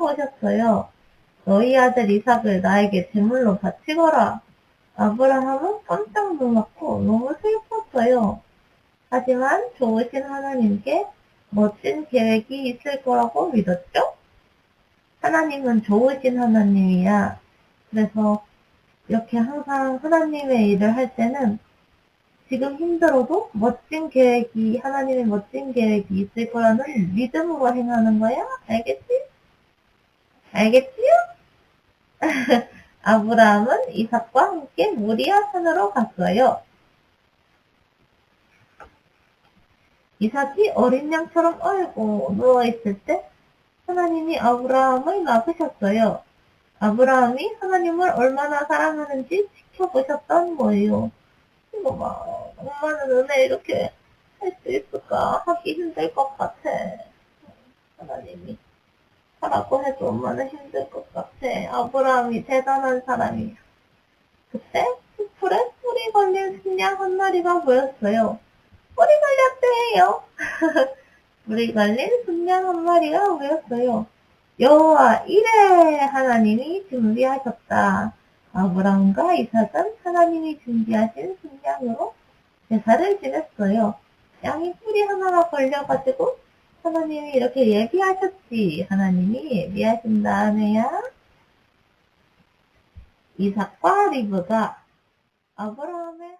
거셨어요. 너희 아들 이삭을 나에게 제물로 바치거라. 아브라함은 깜짝 놀랐고 너무 슬펐어요. 하지만 좋으신 하나님께 멋진 계획이 있을 거라고 믿었죠? 하나님은 좋으신 하나님이야. 그래서 이렇게 항상 하나님의 일을 할 때는 지금 힘들어도 멋진 계획이, 하나님의 멋진 계획이 있을 거라는 믿음으로 행하는 거야? 알겠지? 알겠지요? 아브라함은 이삭과 함께 모리아 산으로 갔어요. 이삭이 어린 양처럼 얼고 누워있을 때 하나님이 아브라함을 낳으셨어요. 아브라함이 하나님을 얼마나 사랑하는지 지켜보셨던 거예요. 이거 봐. 엄마는 은혜 이렇게 할 수 있을까? 하기 힘들 것 같아. 하라고 해도 엄마는 힘들 것 같아. 아브라함이 대단한 사람이야. 그때 풀에 뿌리 걸린 순양 한 마리가 보였어요. 뿌리 걸렸대요. 뿌리 걸린 순양 한 마리가 보였어요. 여호와 이래 하나님이 준비하셨다. 아브라함과 이삭은 하나님이 준비하신 순양으로 제사를 지냈어요. 양이 뿌리 하나가 걸려가지고 하나님이 이렇게 예비하셨지. 하나님이 예비하신 다음에야 이삭과 리브가 아브라함의